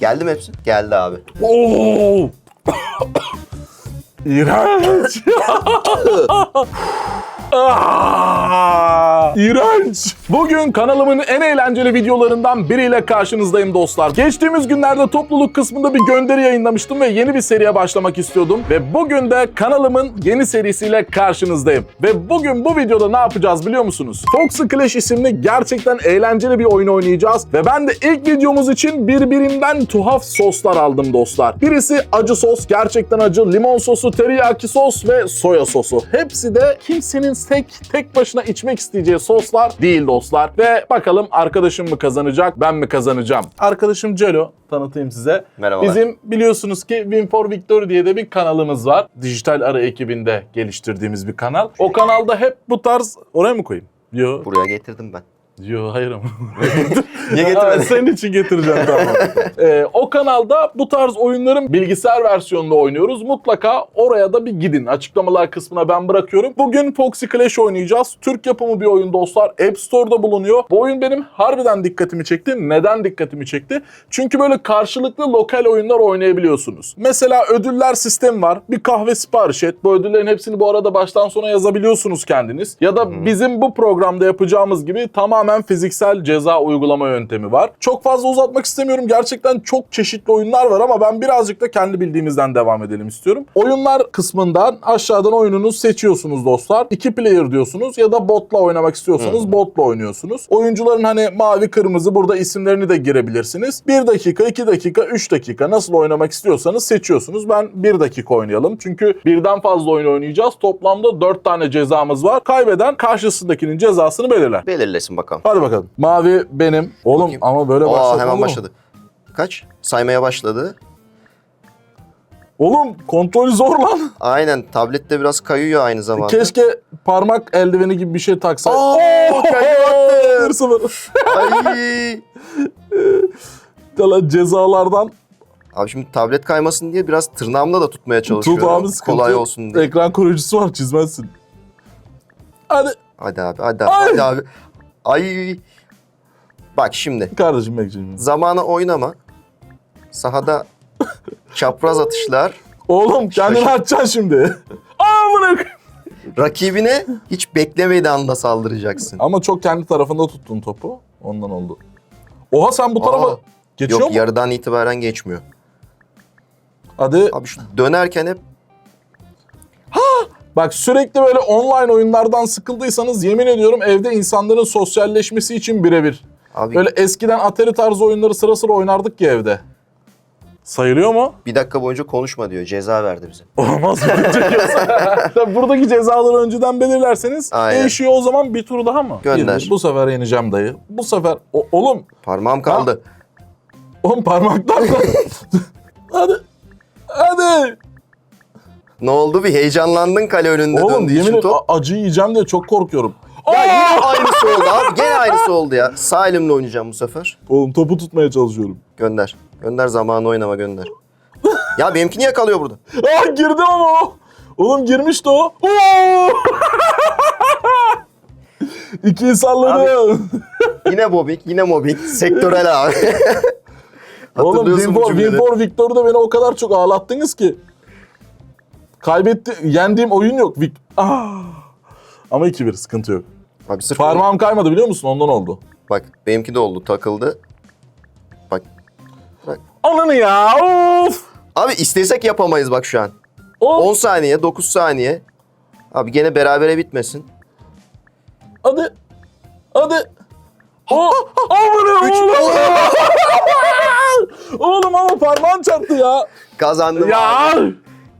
Geldi mi hepsi? Geldi abi. Oo! İğrenç. İğrenç. Bugün kanalımın en eğlenceli videolarından biriyle karşınızdayım dostlar. Geçtiğimiz günlerde topluluk kısmında bir gönderi yayınlamıştım ve yeni bir seriye başlamak istiyordum. Ve bugün de kanalımın yeni serisiyle karşınızdayım. Ve bugün bu videoda ne yapacağız biliyor musunuz? Foxy Clash isimli gerçekten eğlenceli bir oyun oynayacağız. Ve ben de ilk videomuz için birbirinden tuhaf soslar aldım dostlar. Birisi acı sos, gerçekten acı, limon sosu, teriyaki sos ve soya sosu. Hepsi de kimsenin tek tek başına içmek isteyeceği soslar değil dostlar. Ve bakalım arkadaşım mı kazanacak, ben mi kazanacağım? Arkadaşım Celo, tanıtayım size. Merhabalar. Bizim biliyorsunuz ki Win for Victory diye de bir kanalımız var. Dijital Arı ekibinde geliştirdiğimiz bir kanal. O kanalda hep bu tarz... Oraya mı koyayım? Yo. Buraya getirdim ben. Yo hayır ama. Niye getirmedin? senin için getireceğim tamam. Ee, o kanalda bu tarz oyunların bilgisayar versiyonunu oynuyoruz. Mutlaka oraya da bir gidin. Açıklamalar kısmına ben bırakıyorum. Bugün Foxy Clash oynayacağız. Türk yapımı bir oyun dostlar. App Store'da bulunuyor. Bu oyun benim harbiden dikkatimi çekti. Neden dikkatimi çekti? Çünkü böyle karşılıklı lokal oyunlar oynayabiliyorsunuz. Mesela ödüller sistemi var. Bir kahve sipariş et. Bu ödüllerin hepsini bu arada baştan sona yazabiliyorsunuz kendiniz. Ya da bizim bu programda yapacağımız gibi tamamen fiziksel ceza uygulama yöntemi var. Çok fazla uzatmak istemiyorum. Gerçekten çok çeşitli oyunlar var ama ben birazcık da kendi bildiğimizden devam edelim istiyorum. Oyunlar kısmından aşağıdan oyununuzu seçiyorsunuz dostlar. İki player diyorsunuz ya da botla oynamak istiyorsanız botla oynuyorsunuz. Oyuncuların hani mavi kırmızı burada isimlerini de girebilirsiniz. 1 dakika, 2 dakika, 3 dakika nasıl oynamak istiyorsanız seçiyorsunuz. Ben 1 dakika oynayalım. Çünkü birden fazla oyun oynayacağız. Toplamda 4 tane cezamız var. Kaybeden karşısındakinin cezasını belirler. Belirlesin bakalım. Hadi bakalım. Mavi benim. Oğlum Bakayım. ama böyle Aa başladı. hemen oğlum. başladı. Kaç? Saymaya başladı. Oğlum kontrolü zor lan. Aynen tablette biraz kayıyor aynı zamanda. Keşke parmak eldiveni gibi bir şey taksa. Aa, kendi attı. 1-0. Ay. Cezalardan Abi şimdi tablet kaymasın diye biraz tırnağımla da tutmaya çalışıyorum. tut abi sıkıntı. Kolay olsun diye. Ekran koruyucusu var çizmezsin. Hadi Hadi abi hadi abi. Ay. Hadi abi. Ay. Bak şimdi kardeşim bekleyin. zamana oynama. Sahada çapraz atışlar. Oğlum kendini Şaşır. açacaksın şimdi. Bırak. Rakibine hiç beklemediği anda saldıracaksın. Ama çok kendi tarafında tuttun topu. Ondan oldu. Oha sen bu tarafa Aa. geçiyor Yok mu? yarıdan itibaren geçmiyor. Hadi Abi şu dönerken hep Bak sürekli böyle online oyunlardan sıkıldıysanız yemin ediyorum evde insanların sosyalleşmesi için birebir. Abi Böyle eskiden Atari tarzı oyunları sıra sıra oynardık ya evde. Sayılıyor mu? bir dakika boyunca konuşma diyor. Ceza verdi bize. Olmaz mı? Tabii Buradaki cezaları önceden belirlerseniz Aynen. değişiyor o zaman bir tur daha mı? Gönder. Bu sefer yeneceğim dayı. Bu sefer o- oğlum Parmağım kaldı. oğlum parmaklarla. hadi. Hadi. Ne oldu bir heyecanlandın kale önünde Oğlum döndüğü yemin için ederim top. a- acı yiyeceğim diye çok korkuyorum. Ya yine aynısı oldu abi. Gene aynısı oldu ya. Sağ elimle oynayacağım bu sefer. Oğlum topu tutmaya çalışıyorum. Gönder. Gönder zamanı oynama gönder. ya benimki niye kalıyor burada? Aa girdi ama o. Oğlum girmişti o. Oo! İki salladı. Yine mobbing, yine mobbing. Sektörel abi. Oğlum Hatırlıyorsun bu Win cümleleri. Win for Victor'da beni o kadar çok ağlattınız ki. Kaybetti, yendiğim oyun yok. Vic- Ah! Ama 2-1 sıkıntı yok. Abi sırf Parmağım kaymadı biliyor musun? Ondan oldu. Bak benimki de oldu takıldı. Bak. Ananı ya of! Abi istesek yapamayız bak şu an. Of! 10 saniye, 9 saniye. Abi gene berabere bitmesin. Hadi. Oh! Aman Üç- oğlum! oğlum ama parmağın çarptı ya. Kazandım Ya!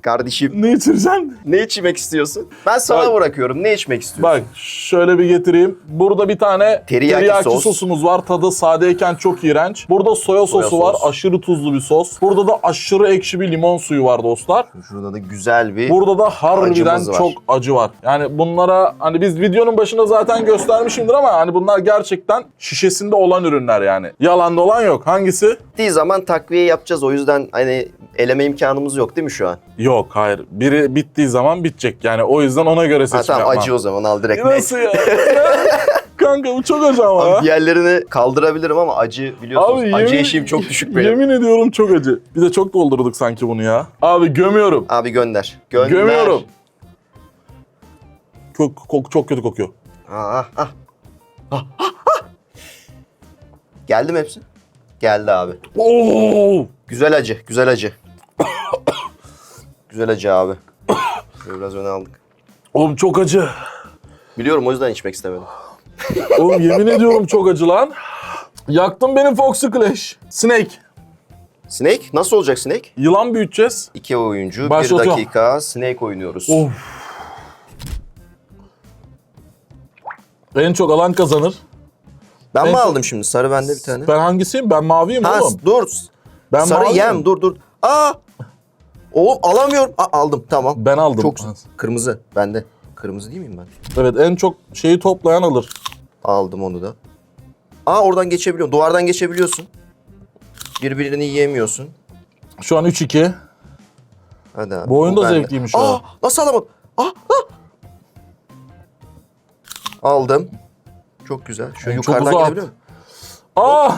Kardeşim Ne içireceksin? ne içmek istiyorsun? Ben sana Bak. bırakıyorum. Ne içmek istiyorsun? Bak şöyle bir getireyim. Burada bir tane Teriyaki teriyaki, sos. sosumuz var. Tadı sadeyken çok iğrenç. Burada soya, sosu var. sos. Aşırı tuzlu bir sos. Burada da aşırı ekşi bir limon suyu var dostlar. Şurada da güzel bir... Burada da harbiden Acımız var. çok acı var. Yani bunlara hani biz videonun başında zaten göstermişimdir ama hani bunlar gerçekten şişesinde olan ürünler yani. Yalan dolan yok. Hangisi? Bittiği zaman takviye yapacağız. O yüzden hani eleme imkanımız yok değil mi şu an? Yok hayır. Biri bittiği zaman bitecek. Yani o yüzden ona göre Ha seçim tamam yapmam. acı o zaman al direkt. Nasıl ya? kanka bu çok acı ama ya. Abi diğerlerini kaldırabilirim ama acı biliyorsunuz. Abi acı yemin- eşiğim çok düşük benim. Yemin ediyorum çok acı. Bir de çok doldurduk sanki bunu ya. Abi gömüyorum. Abi gönder. Gönder. Gömüyorum. Çok, kok- çok kötü kokuyor. Ah, ah. Ah, ah, ah. Geldi mi hepsi? Geldi abi. Oo! Güzel acı, güzel acı. güzel acı abi. Şöyle biraz öne aldık. Oğlum çok acı. Biliyorum o yüzden içmek istemedim. Oğlum yemin ediyorum çok acı lan. Yaktın beni Foxy Clash. Snake. Snake? Nasıl olacak Snake? Yılan büyüteceğiz. İki oyuncu, bir Başlatıyorum. dakika. Snake oynuyoruz. Of. En çok alan kazanır. Ben en mi aldım şimdi? Sarı bende bir tane. Ben hangisiyim? Ben maviyim Ha, oğlum. dur. Ben Sarı yem, dur dur. Aa! Oğlum alamıyorum. Aa, aldım, tamam. Ben aldım. Çok kırmızı bende. Kırmızı değil miyim ben? Evet en çok şeyi toplayan alır. Aldım onu da. Aa oradan geçebiliyorsun. Duvardan geçebiliyorsun. Birbirini yiyemiyorsun. Şu an 3-2. Hadi abi. Bu oyun da bende. zevkliymiş Aa, ha. nasıl alamadım? Aa, aa. Aldım. Çok güzel. Şu çok yukarıdan uzak. gelebiliyor muyum? Aa!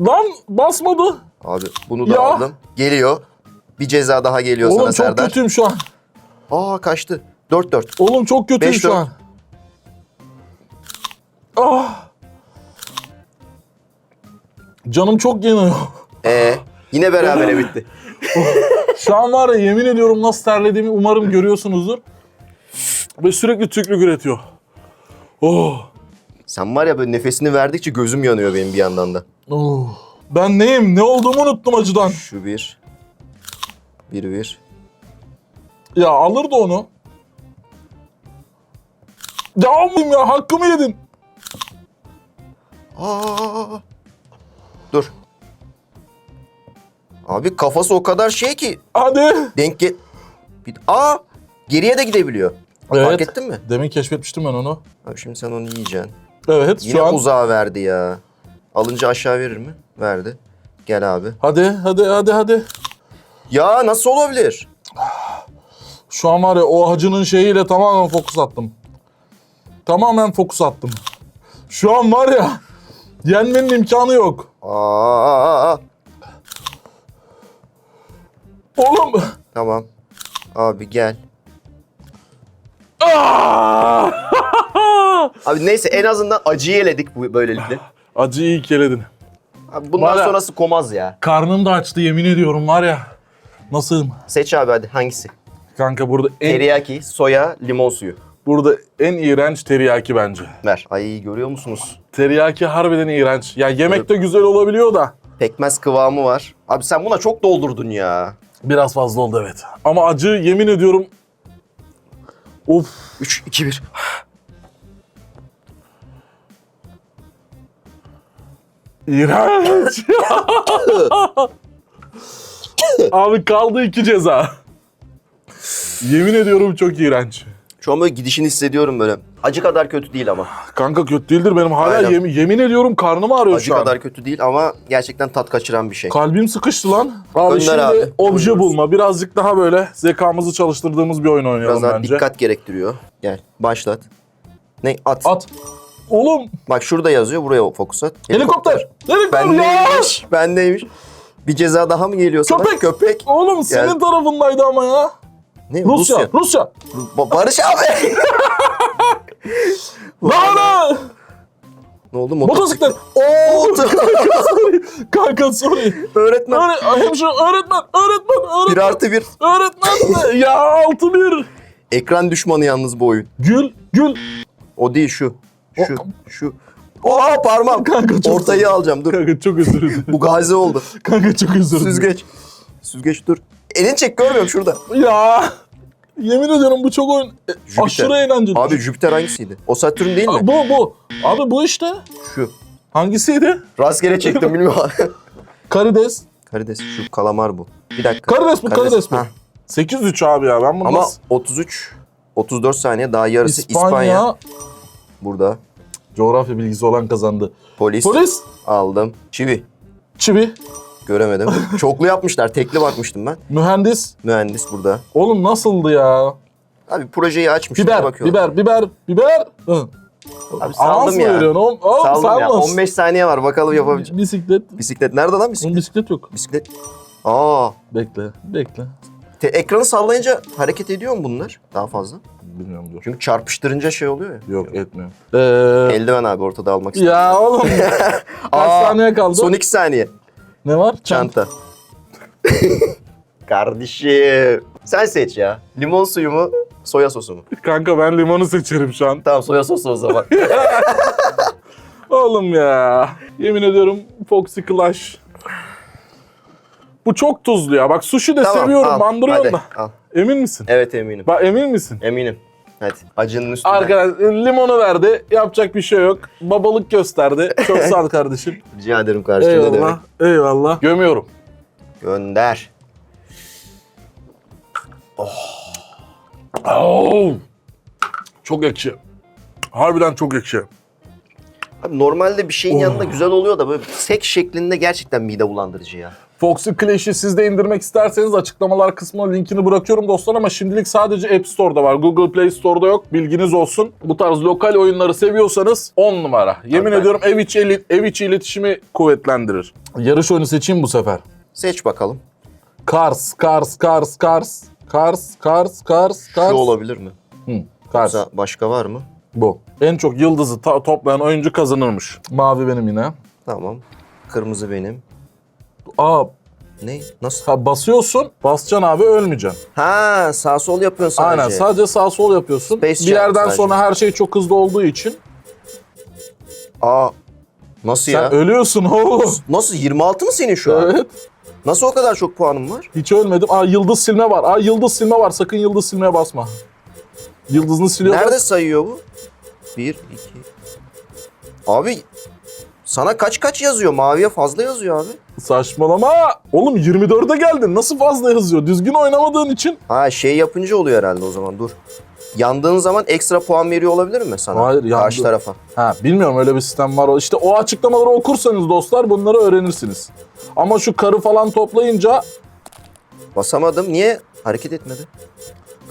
Lan basmadı. Abi bunu da Ya. aldım. Geliyor. Bir ceza daha geliyor Oğlum sana çok Serdar. kötüyüm şu an. Aa kaçtı. 4-4. Oğlum çok kötüyüm Beş, şu dört. an. Ah! Canım çok yanıyor. Ee, yine berabere bitti. Şu an var ya yemin ediyorum nasıl terlediğimi umarım görüyorsunuzdur. Ve sürekli tükrük üretiyor. Oh. Sen var ya böyle nefesini verdikçe gözüm yanıyor benim bir yandan da. oh. Ben neyim? Ne olduğumu unuttum acıdan. Şu bir. Bir bir. Ya alırdı onu. Ya almayayım ya hakkımı yedin. Aa. Dur. Abi kafası o kadar şey ki Hadi. denk ge- Bir... Aa! Geriye de gidebiliyor. Fark ettin mi? Demin keşfetmiştim ben onu. Abi şimdi sen onu yiyeceksin. Evet Yine şu an. uzağa verdi ya. Alınca aşağı verir mi? Verdi. Gel abi. Hadi hadi hadi hadi. Ya nasıl olabilir? Şu an var ya o hacının şeyiyle tamamen fokus attım. Tamamen fokus attım. Şu an var ya yenmenin imkanı yok. Aa. Oğlum. Tamam. Abi gel. Aa! Abi neyse en azından acıyı eledik bu böylelikle. Acıyı iyi keledin. Abi bundan Var ya- sonrası komaz ya. Karnım da açtı yemin ediyorum var ya. Nasılım? Seç abi hadi hangisi? Kanka burada en, Teriyaki, soya, limon suyu. burada en iğrenç teriyaki bence. Ver. Ay görüyor musunuz? Teriyaki harbiden iğrenç. Ya yemek de güzel olabiliyor da. Pekmez kıvamı var. Abi sen buna çok doldurdun ya. Biraz fazla oldu evet. Ama acı yemin ediyorum. Of. 3, 2, 1. İğrenç. Abi kaldı iki ceza. Yemin ediyorum çok iğrenç. Şu an böyle gidişini hissediyorum böyle. Acı kadar kötü değil ama. Kanka kötü değildir benim hala Aynen. yemin, yemin ediyorum karnım ağrıyor Acı şu an. kadar kötü değil ama gerçekten tat kaçıran bir şey. Kalbim sıkıştı lan. Abi Gönder şimdi abi. obje bulma. Birazcık daha böyle zekamızı çalıştırdığımız bir oyun oynayalım Biraz daha bence. dikkat gerektiriyor. Gel başlat. Ne? At. At. Oğlum Bak şurada yazıyor buraya fokus at. helikopter. Helikopter ya. Bendeymiş. Bendeymiş. Bir ceza daha mı geliyor sana? Köpek. Köpek. Oğlum senin tarafındaydı ama ya. Ne? Rusya. Rusya. Ba- Barış abi. Lan ne oldu? Motosiklet. Oo. Kanka sorry. Öğretmen. Öğre hemşire öğretmen. Öğretmen. Bir Öğretmen. artı bir. Öğretmen. ya altı bir. Ekran düşmanı yalnız bu oyun. Gül. Gül. O değil şu. Şu. Şu. Oha parmağım. Kanka çok Ortayı alacağım dur. Kanka çok özür dilerim. Bu gazi oldu. Kanka çok özür dilerim. Süzgeç. Süzgeç dur. Elini çek görmüyorum şurada. Ya. Yemin ediyorum bu çok oyun e, Jüpiter. aşırı eğlenceli. Abi Jüpiter hangisiydi? O Satürn değil mi? Aa, bu bu. Abi bu işte. Şu. Hangisiydi? Rastgele çektim bilmiyorum. Karides. karides şu kalamar bu. Bir dakika. Karides bu, karides bu. Hah. 8-3 abi ya ben bunu Ama nasıl... 33 34 saniye daha yarısı İspanya. İspanya. Burada. Coğrafya bilgisi olan kazandı. Polis. Polis. Aldım. Çivi. Çivi. Göremedim. Çoklu yapmışlar. Tekli bakmıştım ben. Mühendis. Mühendis burada. Oğlum nasıldı ya? Abi projeyi açmışlar Biber, bakıyorum. biber, biber, biber. Hı. Abi saldım ya. veriyorsun oğlum? Oğlum Saldım ya. salmaz. 15 saniye var bakalım yapabilecek. Bisiklet. Bisiklet nerede lan bisiklet? bisiklet yok. Bisiklet. Aa. Bekle, bekle. Te- ekranı sallayınca hareket ediyor mu bunlar daha fazla? Bilmiyorum dur. Çünkü çarpıştırınca şey oluyor ya. Yok etmiyor. Ee, Eldiven abi ortada almak istedim. ya oğlum. Kaç Aa, saniye kaldı? Son 2 saniye. Ne var? Çanta. Çanta. Kardeşim. Sen seç ya. Limon suyu mu? Soya sosu mu? Kanka ben limonu seçerim şu an. Tamam soya sosu o zaman. Oğlum ya. Yemin ediyorum Foxy Clash. Bu çok tuzlu ya. Bak sushi de Tamam, seviyorum. al, Bandırıyorum hadi, da. al. Emin misin? Evet eminim. Bak emin misin? Eminim. Hadi. Acının üstüne. Arkadaş limonu verdi. Yapacak bir şey yok. Babalık gösterdi. Çok sağ ol kardeşim. Rica ederim ne demek. Eyvallah. Eyvallah. Gömüyorum. Gönder. Oo. Çok ekşi. Harbiden çok ekşi. Abi normalde bir şeyin Oh. yanında güzel oluyor da böyle sek şeklinde gerçekten mide bulandırıcı ya. Foxy Clash'i siz de indirmek isterseniz açıklamalar kısmına linkini bırakıyorum dostlar ama şimdilik sadece App Store'da var. Google Play Store'da yok. Bilginiz olsun. Bu tarz lokal oyunları seviyorsanız 10 numara. Yemin ben- ediyorum ev içi, eli- ev içi iletişimi kuvvetlendirir. Yarış oyunu seçeyim bu sefer. Seç bakalım. Cars, Cars, Cars, Cars. Cars, Cars, Cars, Cars. Şu olabilir mi? Hı, Cars. Yoksa başka var mı? Bu. En çok yıldızı ta- toplayan oyuncu kazanırmış. Mavi benim yine. Tamam. Kırmızı benim. Aa, Ne? Nasıl? ha, basıyorsun, basacaksın abi ölmeyeceksin. Ha sağ sol yapıyorsun sadece. Aynen sadece sağ sol yapıyorsun. Space bir yerden sadece. sonra her şey çok hızlı olduğu için Aa. Nasıl sen ya? ölüyorsun oğlum. Nasıl? 26 mı senin şu an? evet. Nasıl o kadar çok puanın var? Hiç ölmedim. Aa yıldız silme var. Aa yıldız silme var. Sakın yıldız silmeye basma. Yıldızını siliyor. Nerede sayıyor bu? 1, 2. Abi sana kaç kaç yazıyor? Maviye fazla yazıyor abi. Saçmalama. Oğlum 24'e geldin. Nasıl fazla yazıyor? Düzgün oynamadığın için. Ha şey yapınca oluyor herhalde o zaman dur. Yandığın zaman ekstra puan veriyor olabilir mi sana? Hayır, yandı. Karşı tarafa. Ha bilmiyorum öyle bir sistem var. İşte o açıklamaları okursanız dostlar bunları öğrenirsiniz. Ama şu karı falan toplayınca Basamadım. Niye? Hareket etmedi.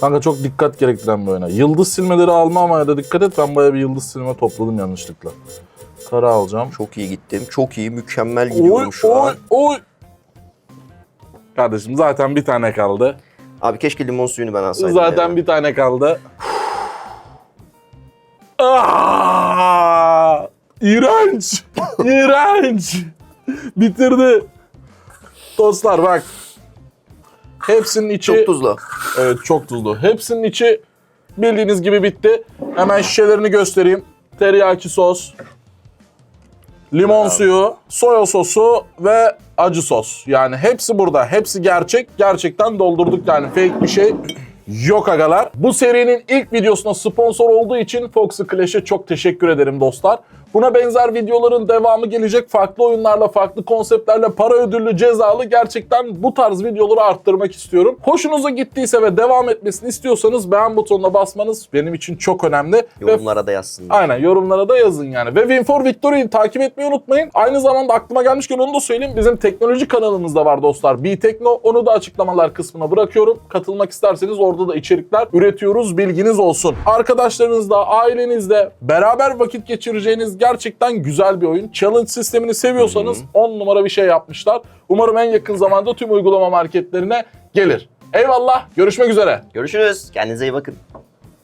kanka çok dikkat gerektiren bir oyuna. Yıldız silmeleri almamaya da dikkat et. Ben bayağı bir yıldız silme topladım yanlışlıkla. Karı alacağım. Çok iyi gittim. Çok iyi. Mükemmel Oy gidiyorum şu oy an. oy. Kardeşim zaten bir tane kaldı. Abi keşke limon suyunu ben alsaydım. Zaten ya. bir tane kaldı. Aa, iğrenç. İğrenç. Bitirdi. Dostlar bak. Hepsinin içi... Çok tuzlu. Evet çok tuzlu. Hepsinin içi bildiğiniz gibi bitti. Hemen şişelerini göstereyim. Teriyaki sos, limon suyu, soya sosu ve acı sos. Yani hepsi burada. Hepsi gerçek. Gerçekten doldurduk yani fake bir şey yok agalar. Bu serinin ilk videosuna sponsor olduğu için Foxy Clash'e çok teşekkür ederim dostlar. Buna benzer videoların devamı gelecek. Farklı oyunlarla, farklı konseptlerle, para ödüllü, cezalı gerçekten bu tarz videoları arttırmak istiyorum. Hoşunuza gittiyse ve devam etmesini istiyorsanız beğen butonuna basmanız benim için çok önemli. Ve Yorumlara da yazsınlar. Aynen yorumlara da yazın yani. Ve Win for Victory'yi takip etmeyi unutmayın. Aynı zamanda aklıma gelmişken onu da söyleyeyim. Bizim teknoloji kanalımız da var dostlar. B-Tekno. Onu da açıklamalar kısmına bırakıyorum. Katılmak isterseniz orada da içerikler üretiyoruz. Bilginiz olsun. Arkadaşlarınızla, ailenizle beraber vakit geçireceğiniz gerçekten güzel bir oyun. Challenge sistemini seviyorsanız 10 numara bir şey yapmışlar. Umarım en yakın zamanda tüm uygulama marketlerine gelir. Eyvallah. Görüşmek üzere. Görüşürüz. Kendinize iyi bakın.